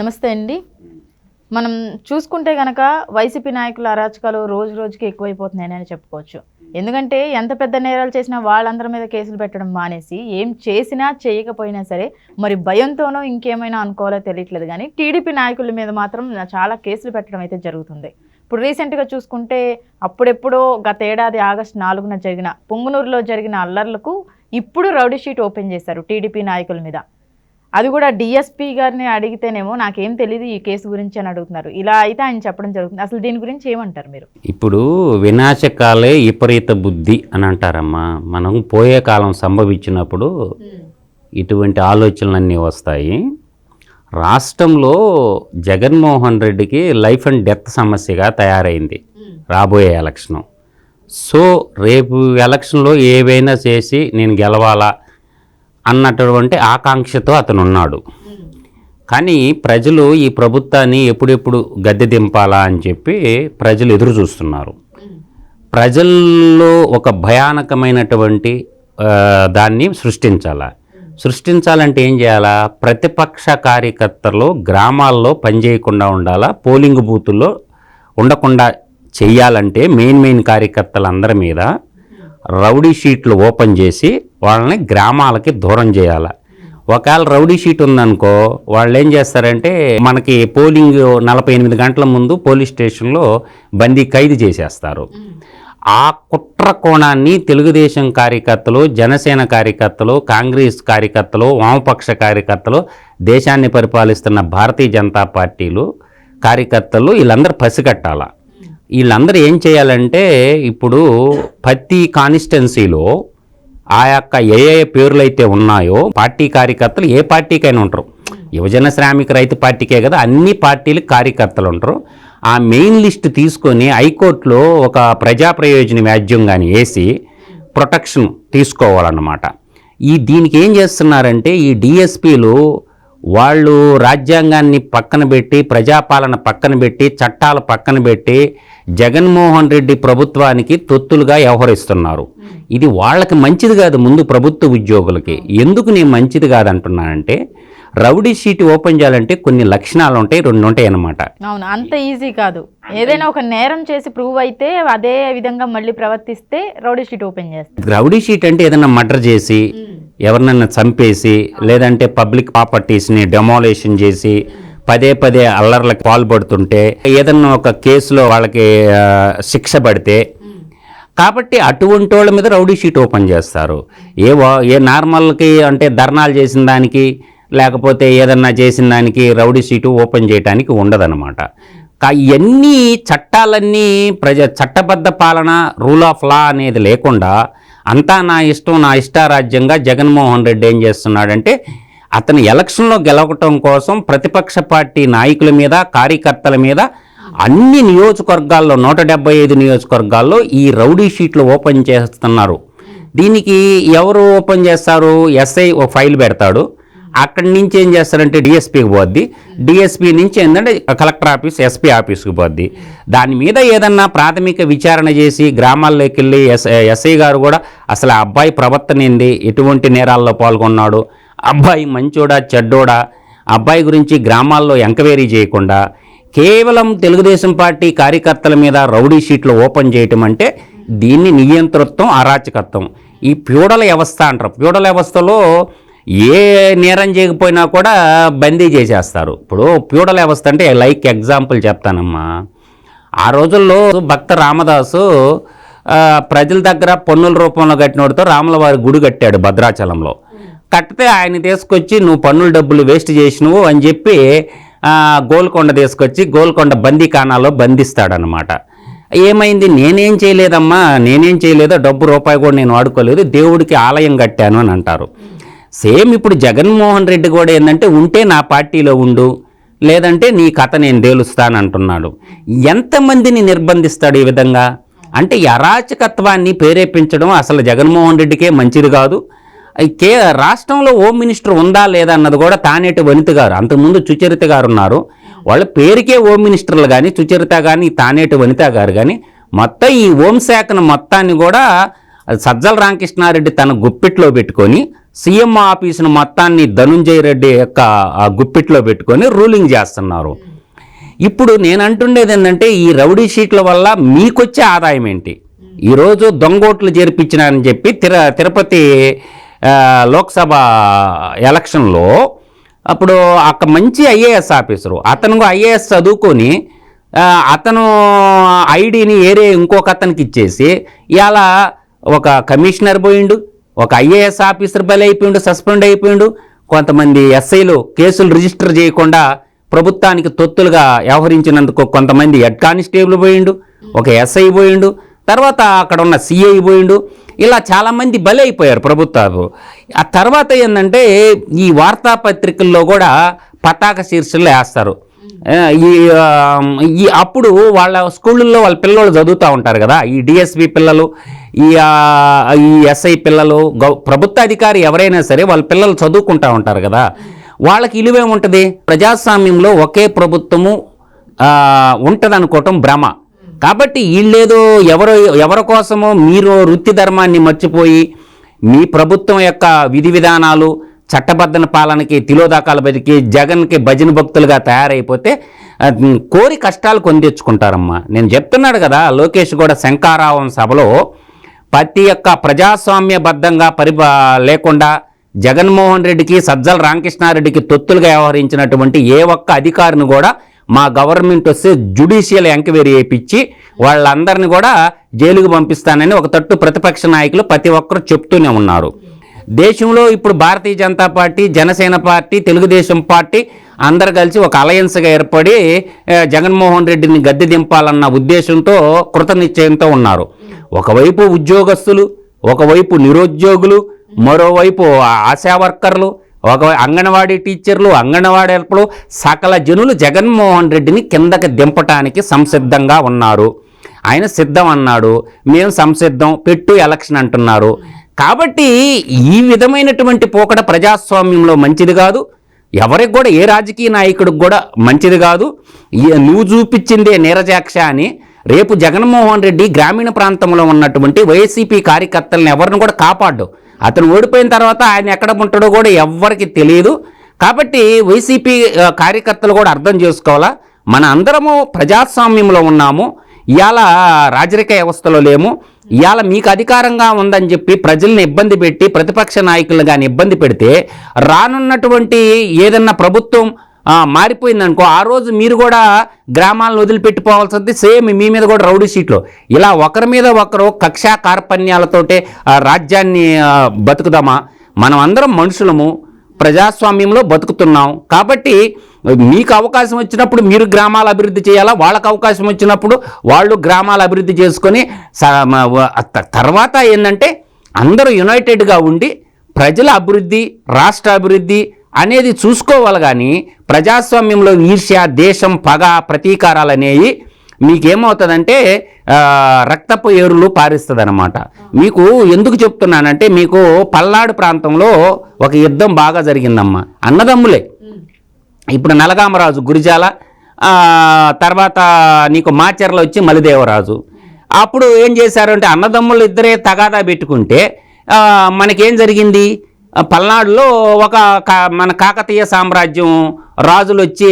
నమస్తే అండి. మనం చూసుకుంటే గనక వైసీపీ నాయకుల అరాచకాలు రోజు రోజుకి ఎక్కువైపోతున్నాయని అని చెప్పుకోవచ్చు. ఎందుకంటే ఎంత పెద్ద నేరాలు చేసినా వాళ్ళందరి మీద కేసులు పెట్టడం మానేసి ఏం చేసినా చేయకపోయినా సరే మరి భయంతోనో ఇంకేమైనా అనుకోవాలో తెలియట్లేదు కానీ టీడీపీ నాయకుల మీద మాత్రం చాలా కేసులు పెట్టడం అయితే జరుగుతుంది. ఇప్పుడు రీసెంట్గా చూసుకుంటే అప్పుడెప్పుడో గత ఏడాది ఆగస్టు నాలుగున జరిగిన పొంగునూరులో జరిగిన అల్లర్లకు ఇప్పుడు రౌడీ షీట్ ఓపెన్ చేశారు టీడీపీ నాయకుల మీద. అది కూడా డిఎస్పీ గారిని అడిగితేనేమో నాకేం తెలియదు ఈ కేసు గురించి అని అడుగుతున్నారు. ఇలా అయితే ఆయన చెప్పడం జరుగుతుంది. అసలు దీని గురించి ఏమంటారు మీరు? ఇప్పుడు వినాశకాలే విపరీత బుద్ధి అని అంటారమ్మా. మనం పోయే కాలం సంభవించినప్పుడు ఇటువంటి ఆలోచనలన్నీ వస్తాయి. రాష్ట్రంలో జగన్మోహన్ రెడ్డికి లైఫ్ అండ్ డెత్ సమస్యగా తయారైంది రాబోయే ఎలక్షను. సో రేపు ఎలక్షన్లో ఏవైనా చేసి నేను గెలవాలా? అన్నటువంటి ఆకాంక్షతో అతను ఉన్నాడు కానీ ప్రజలు ఈ ప్రభుత్వాన్ని ఎప్పుడెప్పుడు గద్దె దింపాలా అని చెప్పి ప్రజలు ఎదురు చూస్తున్నారు. ప్రజల్లో ఒక భయానకమైనటువంటి దాన్ని సృష్టించాలా? సృష్టించాలంటే ఏం చేయాలా? ప్రతిపక్ష కార్యకర్తలు గ్రామాల్లో పనిచేయకుండా ఉండాలా? పోలింగ్ బూతుల్లో ఉండకుండా చెయ్యాలంటే మెయిన్ మెయిన్ కార్యకర్తలందరి మీద రౌడీ షీట్లు ఓపెన్ చేసి వాళ్ళని గ్రామాలకి దూరం చేయాలి. ఒకవేళ రౌడీ షీట్ ఉందనుకో వాళ్ళు ఏం చేస్తారంటే మనకి పోలింగ్ నలభై ఎనిమిది గంటల ముందు పోలీస్ స్టేషన్లో బందీ ఖైదు చేసేస్తారు. ఆ కుట్ర కోణాన్ని తెలుగుదేశం కార్యకర్తలు జనసేన కార్యకర్తలు కాంగ్రెస్ కార్యకర్తలు వామపక్ష కార్యకర్తలు దేశాన్ని పరిపాలిస్తున్న భారతీయ జనతా పార్టీలు కార్యకర్తలు వీళ్ళందరూ పసిగట్టాల. వీళ్ళందరూ ఏం చేయాలంటే ఇప్పుడు ప్రతి కాన్స్టిట్యున్సీలో ఆ యొక్క ఏ ఏ పేర్లు అయితే ఉన్నాయో పార్టీ కార్యకర్తలు ఏ పార్టీకైనా ఉంటారు. యువజన శ్రామిక రైతు పార్టీకే కదా అన్ని పార్టీలు కార్యకర్తలు ఉంటారు. ఆ మెయిన్ లిస్ట్ తీసుకొని హైకోర్టులో ఒక ప్రజా ప్రయోజన వ్యాజ్యం కానీ వేసి ప్రొటెక్షన్ తీసుకోవాలన్నమాట. ఈ దీనికి ఏం చేస్తున్నారంటే ఈ డిఎస్పీలు వాళ్ళు రాజ్యాంగాన్ని పక్కన పెట్టి ప్రజాపాలన పక్కన పెట్టి చట్టాలు పక్కన పెట్టి జగన్మోహన్ రెడ్డి ప్రభుత్వానికి తొత్తులుగా వ్యవహరిస్తున్నారు. ఇది వాళ్ళకి మంచిది కాదు ముందు ప్రభుత్వ ఉద్యోగులకి. ఎందుకు నేను మంచిది కాదంటున్నానంటే రౌడీ షీట్ ఓపెన్ చేయాలంటే కొన్ని లక్షణాలు ఉంటాయి రెండు ఉంటాయి అన్నమాట. అవును అంత ఈజీ కాదు. ఏదైనా ఒక నేరం చేసి ప్రూవ్ అయితే అదే విధంగా మళ్ళీ ప్రవర్తిస్తే రౌడీ షీట్ ఓపెన్ చేస్తారు. రౌడీ షీట్ అంటే ఏదైనా మర్డర్ చేసి ఎవరినైనా చంపేసి లేదంటే పబ్లిక్ ప్రాపర్టీస్ని డెమాలేషన్ చేసి పదే పదే అల్లర్లకు పాల్పడుతుంటే ఏదన్నా ఒక కేసులో వాళ్ళకి శిక్ష పడితే కాబట్టి అటువంటి వాళ్ళ మీద రౌడీ షీట్ ఓపెన్ చేస్తారు. ఏ ఏ నార్మల్కి అంటే ధర్నాలు చేసిన దానికి లేకపోతే ఏదన్నా చేసిన దానికి రౌడీ షీటు ఓపెన్ చేయడానికి ఉండదన్నమాట. ఇవన్నీ చట్టాలన్నీ ప్రజ చట్టబద్ధ పాలన రూల్ ఆఫ్ లా అనేది లేకుండా అంతా నా ఇష్టం నా ఇష్టారాజ్యంగా జగన్మోహన్ రెడ్డి ఏం చేస్తున్నాడంటే అతను ఎలక్షన్లో గెలవటం కోసం ప్రతిపక్ష పార్టీ నాయకుల మీద కార్యకర్తల మీద అన్ని నియోజకవర్గాల్లో నూట డెబ్బై ఐదు నియోజకవర్గాల్లో ఈ రౌడీ షీట్లు ఓపెన్ చేస్తున్నారు. దీనికి ఎవరు ఓపెన్ చేస్తారు? ఎస్ఐ ఒక ఫైల్ పెడతాడు. అక్కడి నుంచి ఏం చేస్తారంటే డిఎస్పీకి పోద్ది. డిఎస్పీ నుంచి ఏంటంటే కలెక్టర్ ఆఫీస్ ఎస్పీ ఆఫీస్కి పోద్ది. దాని మీద ఏదన్నా ప్రాథమిక విచారణ చేసి గ్రామాల్లోకి వెళ్ళి ఎస్ ఎస్ఐ గారు కూడా అసలు ఆ అబ్బాయి ప్రవర్తన ఏంది? ఎటువంటి నేరాల్లో పాల్గొన్నాడు? అబ్బాయి మంచోడా చెడ్డోడా? అబ్బాయి గురించి గ్రామాల్లో ఎంక్వైరీ చేయకుండా కేవలం తెలుగుదేశం పార్టీ కార్యకర్తల మీద రౌడీ షీట్లు ఓపెన్ చేయటం అంటే దీన్ని నియంతృత్వం అరాచకత్వం. ఈ ప్యూడల వ్యవస్థ అంటారు. ప్యూడల వ్యవస్థలో ఏ నేరం చేయకపోయినా కూడా బందీ చేసేస్తారు. ఇప్పుడు ప్యూడల వ్యవస్థ అంటే లైక్ ఎగ్జాంపుల్ చెప్తానమ్మా. ఆ రోజుల్లో భక్త రామదాసు ప్రజల దగ్గర పన్నుల రూపంలో కట్టినోడితో రాముల వారి గుడి కట్టాడు భద్రాచలంలో. కట్టితే ఆయన తీసుకొచ్చి నువ్వు పన్నుల డబ్బులు వేస్ట్ చేసినవు అని చెప్పి గోల్కొండ తీసుకొచ్చి గోల్కొండ బందీఖానాలో బంధిస్తాడనమాట ఏమైంది? నేనేం చేయలేదమ్మా నేనేం చేయలేదో డబ్బు రూపాయి కూడా నేను వాడుకోలేదు దేవుడికి ఆలయం కట్టాను అని అంటారు. సేమ్ ఇప్పుడు జగన్మోహన్ రెడ్డి కూడా ఏంటంటే ఉంటే నా పార్టీలో ఉండు లేదంటే నీ కథ నేను తేలుస్తానంటున్నాడు. ఎంతమందిని నిర్బంధిస్తాడు ఈ విధంగా? అంటే అరాచకత్వాన్ని ప్రేరేపించడం అసలు జగన్మోహన్ రెడ్డికే మంచిది కాదు. కే రాష్ట్రంలో హోమ్ మినిస్టర్ ఉందా లేదా అన్నది కూడా తానేటి వనిత గారు అంతకుముందు సుచరిత గారు ఉన్నారు. వాళ్ళ పేరుకే హోమ్ మినిస్టర్లు కానీ సుచరిత కానీ తానేటి వనిత గారు కానీ మొత్తం ఈ హోంశాఖను మొత్తాన్ని కూడా సజ్జల రామకృష్ణారెడ్డి తన గుప్పిట్లో పెట్టుకొని సీఎం ఆఫీసును మొత్తాన్ని ధనుంజయ రెడ్డి యొక్క గుప్పిట్లో పెట్టుకొని రూలింగ్ చేస్తున్నారు. ఇప్పుడు నేను అంటుండేది ఏంటంటే ఈ రౌడీ షీట్ల వల్ల మీకొచ్చే ఆదాయం ఏంటి? ఈరోజు దొంగోట్లు జరిపించినారని చెప్పి తిర తిరుపతి లోక్సభ ఎలక్షన్లో అప్పుడు అక్కడ మంచి ఐఏఎస్ ఆఫీసరు అతను ఐఏఎస్ చదువుకొని అతను ఐడిని ఏరే ఇంకొక అతనికి ఇచ్చేసి ఇవాళ ఒక కమిషనర్ పోయిండు ఒక ఐఏఎస్ ఆఫీసర్ బలైపోయిండు అయిపోయిండు సస్పెండ్ అయిపోయిండు. కొంతమంది ఎస్ఐలు కేసులు రిజిస్టర్ చేయకుండా ప్రభుత్వానికి తొత్తులుగా వ్యవహరించినందుకు కొంతమంది హెడ్ కానిస్టేబుల్ పోయిండు ఒక ఎస్ఐ పోయిండు తర్వాత అక్కడ ఉన్న సిఐ పోయిండు. ఇలా చాలామంది బలి అయిపోయారు ప్రభుత్వాలు. ఆ తర్వాత ఏంటంటే ఈ వార్తాపత్రికల్లో కూడా పతాక శీర్షులు వేస్తారు. ఈ అప్పుడు వాళ్ళ స్కూళ్ళల్లో వాళ్ళ పిల్లలు చదువుతూ ఉంటారు కదా. ఈ డిఎస్పి పిల్లలు ఈ ఈ ఎస్ఐ పిల్లలు గౌ ప్రభుత్వ అధికారి ఎవరైనా సరే వాళ్ళ పిల్లలు చదువుకుంటూ ఉంటారు కదా. వాళ్ళకి ఇలువేముంటుంది ప్రజాస్వామ్యంలో ఒకే ప్రభుత్వము ఉంటుంది అనుకోవటం భ్రమ. కాబట్టి వీళ్ళేదో ఎవరో ఎవరి కోసమో మీరు వృత్తి ధర్మాన్ని మర్చిపోయి మీ ప్రభుత్వం యొక్క విధి విధానాలు చట్టబద్ధన పాలనకి తిలోదాకాలు బతికి జగన్కి భజన భక్తులుగా తయారైపోతే కోరి కష్టాలు కొందెచ్చుకుంటారమ్మా. నేను చెప్తున్నాడు కదా లోకేష్ కూడా శంకారావం సభలో ప్రతి యొక్క ప్రజాస్వామ్యబద్ధంగా పరిపా లేకుండా జగన్మోహన్ రెడ్డికి సజ్జల రామకృష్ణారెడ్డికి తొత్తులుగా వ్యవహరించినటువంటి ఏ ఒక్క అధికారిని కూడా మా గవర్నమెంట్ వస్తే జుడిషియల్ ఎంక్వైరీ చేయించి వాళ్ళందరిని కూడా జైలుకు పంపిస్తానని ఒక తట్టు ప్రతిపక్ష నాయకులు ప్రతి ఒక్కరు చెప్తూనే ఉన్నారు. దేశంలో ఇప్పుడు Bharatiya Janata party Janasena party Telugu Desam party అందరు కలిసి ఒక అలయన్స్గా ఏర్పడి జగన్మోహన్ రెడ్డిని గద్దె దింపాలన్న ఉద్దేశంతో కృతనిశ్చయంతో ఉన్నారు. ఒకవైపు ఉద్యోగస్తులు ఒకవైపు నిరుద్యోగులు మరోవైపు ఆశా వర్కర్లు ఒక అంగన్వాడీ టీచర్లు అంగన్వాడీ హెల్ప్లు సకల జనులు జగన్మోహన్ రెడ్డిని కిందకి దింపటానికి సంసిద్ధంగా ఉన్నారు. ఆయన సిద్ధం అన్నాడు. మేము సంసిద్ధం పెట్టు ఎలక్షన్ అంటున్నారు. కాబట్టి ఈ విధమైనటువంటి పోకడ ప్రజాస్వామ్యంలో మంచిది కాదు. ఎవరికి కూడా ఏ రాజకీయ నాయకుడికి కూడా మంచిది కాదు. ఈ- నువ్వు చూపించిందే నీరజాక్ష అని రేపు జగన్మోహన్ రెడ్డి గ్రామీణ ప్రాంతంలో ఉన్నటువంటి వైసీపీ కార్యకర్తలను ఎవరిని కూడా కాపాడు. అతను ఓడిపోయిన తర్వాత ఆయన ఎక్కడ ఉంటాడో కూడా ఎవ్వరికి తెలియదు కాబట్టి వైసీపీ కార్యకర్తలు కూడా అర్థం చేసుకోవాలా? మన అందరము ప్రజాస్వామ్యంలో ఉన్నాము. ఇవాళ రాజరిక వ్యవస్థలో లేము. ఇవాళ మీకు అధికారంగా ఉందని చెప్పి ప్రజల్ని ఇబ్బంది పెట్టి ప్రతిపక్ష నాయకులను కానీ ఇబ్బంది పెడితే రానున్నటువంటి ఏదన్నా ప్రభుత్వం మారిపోయిందనుకో ఆ రోజు మీరు కూడా గ్రామాలను వదిలిపెట్టిపోవాల్సింది సేమ్ మీ మీద కూడా రౌడీ సీట్లు ఇలా ఒకరి మీద ఒకరు కక్షా కార్పణ్యాలతోటే ఆ, రాజ్యాన్ని బతుకుదామా? మనం అందరం మనుషులము. ప్రజాస్వామ్యంలో బతుకుతున్నాం. కాబట్టి మీకు అవకాశం వచ్చినప్పుడు మీరు గ్రామాలు అభివృద్ధి చేయాలా? వాళ్ళకి అవకాశం వచ్చినప్పుడు వాళ్ళు గ్రామాలు అభివృద్ధి చేసుకొని తర్వాత ఏంటంటే అందరూ యునైటెడ్గా ఉండి ప్రజల అభివృద్ధి రాష్ట్ర అభివృద్ధి అనేది చూసుకోవాలి కానీ ప్రజాస్వామ్యంలో ఈర్ష్య దేశం పగ ప్రతీకారాలు అనేవి మీకేమవుతుందంటే రక్తపు ఏరులు పారిస్తుంది అనమాట మీకు ఎందుకు చెప్తున్నానంటే మీకు పల్నాడు ప్రాంతంలో ఒక యుద్ధం బాగా జరిగిందమ్మా. అన్నదమ్ములే. ఇప్పుడు నలగామరాజు గురిజాల తర్వాత నీకు మాచర్ల వచ్చి మలిదేవరాజు. అప్పుడు ఏం చేశారంటే అన్నదమ్ములు ఇద్దరే తగాదా పెట్టుకుంటే మనకేం జరిగింది? పల్నాడులో ఒక కా- మన కాకతీయ సామ్రాజ్యం రాజులు వచ్చి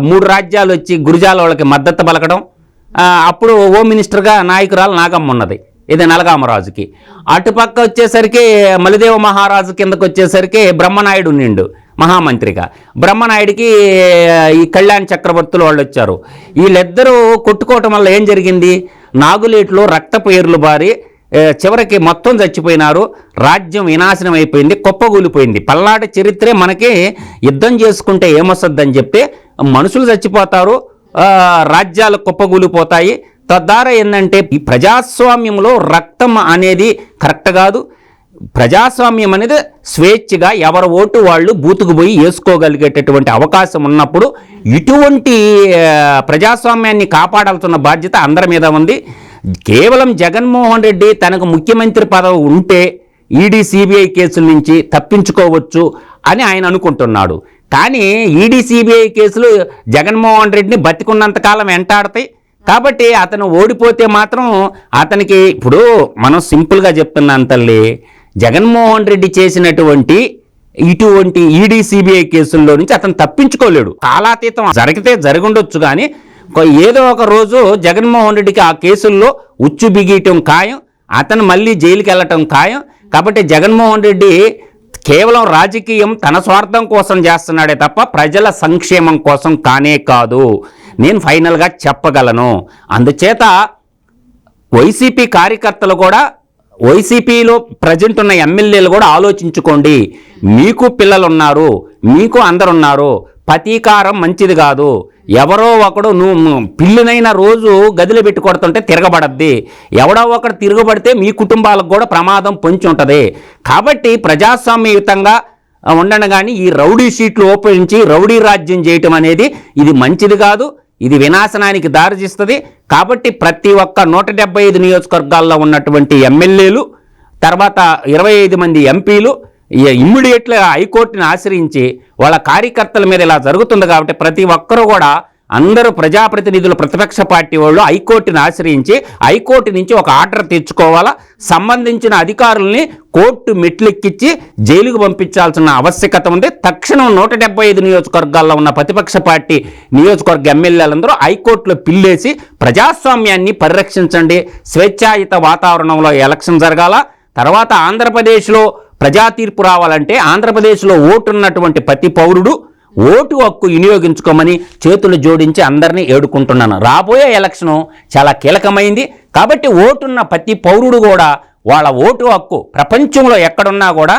మూడు రాజ్యాలు వచ్చి గురిజాల వాళ్ళకి మద్దతు పలకడం అప్పుడు హోమ్ మినిస్టర్గా నాయకురాలు నాగమ్మ ఉన్నది. ఇది నలగామరాజుకి. అటుపక్క వచ్చేసరికి మలిదేవ మహారాజు కిందకు వచ్చేసరికి బ్రహ్మనాయుడు నిండు మహామంత్రిగా. బ్రహ్మనాయుడికి ఈ కళ్యాణ్ చక్రవర్తులు వాళ్ళు వచ్చారు. వీళ్ళిద్దరూ కొట్టుకోవటం వల్ల ఏం జరిగింది? నాగులేట్లో రక్తపు ఏర్లు బారి చివరికి మొత్తం చచ్చిపోయినారు. రాజ్యం వినాశనం అయిపోయింది కుప్పగూలిపోయింది పల్నాటి చరిత్రే మనకి యుద్ధం చేసుకుంటే ఏమొస్తుందని చెప్తే మనుషులు చచ్చిపోతారు రాజ్యాలు కుప్పగూలిపోతాయి. తద్వారా ఏంటంటే ఈ ప్రజాస్వామ్యంలో రక్తం అనేది కరెక్ట్ కాదు. ప్రజాస్వామ్యం అనేది స్వేచ్ఛగా ఎవరి ఓటు వాళ్ళు బూతుకు పోయి వేసుకోగలిగేటటువంటి అవకాశం ఉన్నప్పుడు ఇటువంటి ప్రజాస్వామ్యాన్ని కాపాడాల్సిన బాధ్యత అందరి మీద ఉంది. కేవలం జగన్మోహన్ రెడ్డి తనకు ముఖ్యమంత్రి పదవి ఉంటే ఈడీ సిబిఐ కేసుల నుంచి తప్పించుకోవచ్చు అని ఆయన అనుకుంటున్నాడు. కానీ ఈడీ సిబిఐ కేసులు జగన్మోహన్ రెడ్డిని బతికున్నంతకాలం వెంటాడతాయి. కాబట్టి అతను ఓడిపోతే మాత్రం అతనికి ఇప్పుడు మనం సింపుల్గా చెప్తున్నాం తల్లి జగన్మోహన్ రెడ్డి చేసినటువంటి ఇటువంటి ఈడీ సిబిఐ కేసుల్లో నుంచి అతను తప్పించుకోలేడు. కాలాతీతం జరిగితే జరుగుండొచ్చు కానీ ఏదో ఒక రోజు జగన్మోహన్ రెడ్డికి ఆ కేసుల్లో ఉచ్చు బిగీయటం ఖాయం అతను మళ్ళీ జైలుకి వెళ్ళటం ఖాయం. కాబట్టి జగన్మోహన్ రెడ్డి కేవలం రాజకీయం తన స్వార్థం కోసం చేస్తున్నాడే తప్ప ప్రజల సంక్షేమం కోసం కానే కాదు. నేను ఫైనల్గా చెప్పగలను. అందుచేత వైసీపీ కార్యకర్తలు కూడా వైసీపీలో ప్రజెంట్ ఉన్న ఎమ్మెల్యేలు కూడా ఆలోచించుకోండి. మీకు పిల్లలు ఉన్నారు మీకు అందరున్నారు. ప్రతీకారం మంచిది కాదు. ఎవరో ఒకడు నువ్వు పిల్లినైన రోజు గదిలో పెట్టి కొడుతుంటే తిరగబడద్ది. ఎవడో ఒకడు తిరగబడితే మీ కుటుంబాలకు కూడా ప్రమాదం పొంచి ఉంటుంది. కాబట్టి ప్రజాస్వామ్యయుతంగా ఉండను కానీ ఈ రౌడీ షీట్లు ఓపెనించి రౌడీ రాజ్యం చేయటం అనేది ఇది మంచిది కాదు. ఇది వినాశనానికి దారితీస్తుంది. కాబట్టి ప్రతి ఒక్క నూట డెబ్బై ఐదు నియోజకవర్గాల్లో ఉన్నటువంటి ఎమ్మెల్యేలు తర్వాత ఇరవై ఐదు మంది ఎంపీలు ఇమ్మీడియట్గా హైకోర్టుని ఆశ్రయించి వాళ్ళ కార్యకర్తల మీద ఇలా జరుగుతుంది కాబట్టి ప్రతి ఒక్కరూ కూడా అందరూ ప్రజాప్రతినిధులు ప్రతిపక్ష పార్టీ వాళ్ళు హైకోర్టుని ఆశ్రయించి హైకోర్టు నుంచి ఒక ఆర్డర్ తెచ్చుకోవాలా సంబంధించిన అధికారుల్ని కోర్టు మెట్లెక్కించి జైలుకు పంపించాల్సిన ఆవశ్యకత ఉంది. తక్షణం నూట డెబ్బై ఐదు నియోజకవర్గాల్లో ఉన్న ప్రతిపక్ష పార్టీ నియోజకవర్గ ఎమ్మెల్యేలందరూ హైకోర్టులో పిల్లేసి ప్రజాస్వామ్యాన్ని పరిరక్షించండి. స్వేచ్ఛాయుత వాతావరణంలో ఎలక్షన్ జరగాల. తర్వాత ఆంధ్రప్రదేశ్లో ప్రజా తీర్పు రావాలంటే ఆంధ్రప్రదేశ్లో ఓటున్నటువంటి ప్రతి పౌరుడు ఓటు హక్కు వినియోగించుకోమని చేతులు జోడించి అందరినీ ఏడుకుంటున్నాను. రాబోయే ఎలక్షను చాలా కీలకమైంది. కాబట్టి ఓటున్న ప్రతి పౌరుడు కూడా వాళ్ళ ఓటు హక్కు ప్రపంచంలో ఎక్కడున్నా కూడా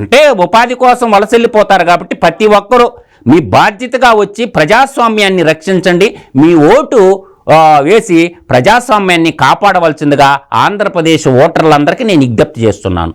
అంటే ఉపాధి కోసం వలసెళ్ళిపోతారు కాబట్టి ప్రతి ఒక్కరూ మీ బాధ్యతగా వచ్చి ప్రజాస్వామ్యాన్ని రక్షించండి. మీ ఓటు వేసి ప్రజాస్వామ్యాన్ని కాపాడవలసిందిగా ఆంధ్రప్రదేశ్ ఓటర్లందరికీ నేను విజ్ఞప్తి చేస్తున్నాను.